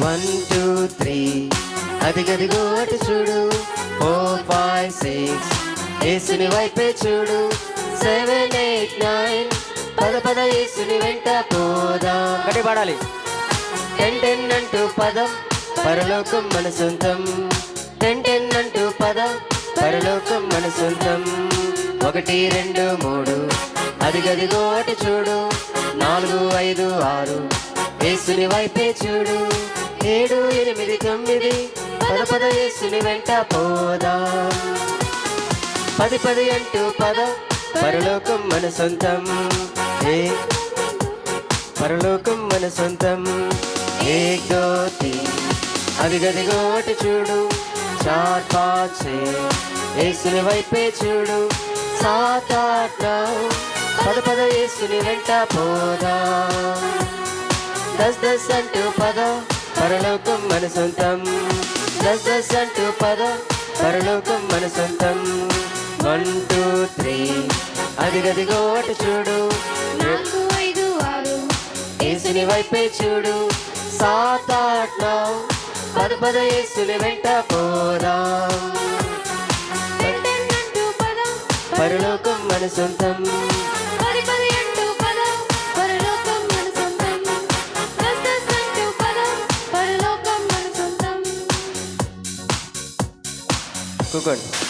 One two three అది గదిగో అటు చూడు. ఫోర్ ఫైవ్ సిక్స్ యేసుని వైపే చూడు. సెవెన్ ఎయిట్ నైన్ పద పద యేసుని వెంట పోదాం. గట్టి పాడాలి టెన్ టెన్ అంటూ పదం. పరలోకం మన సొంతం టెన్ టెన్ అంటూ పదం. పరలోకం మన సొంతం ఒకటి రెండు మూడు. అది గదిగో అటు చూడు. నాలుగు ఐదు ఆరు. యేసుని వైపే చూడు. ఏడు ఎనిమిది తొమ్మిది. పద పద యేసుని వెంట పోదా. పది పది అంటూ పద. పరలోకం మన సొంతం. ఏ? పరలోకం మన సొంతం. ఏ గోతి? అది గదిగో చూడు. చాట్ పాచే ఏసుని వైపే చూడు. సాత్ పద పద ఏసుని వెంట పోదా. దస్ దస్ అంటూ పద. పరలోకం మన సొంతం. దస్ దస్ అంటూ పద పరలోకం మన సొంతం. One two three. అది గదిగో అటు చూడు. నాలుగు ఐదు ఆరు. యేసుని వైపే చూడు. సాత్ ఆట్ నౌ పద పద యేసుని వెంట పదం పరలోకం మన సొంతం. Good.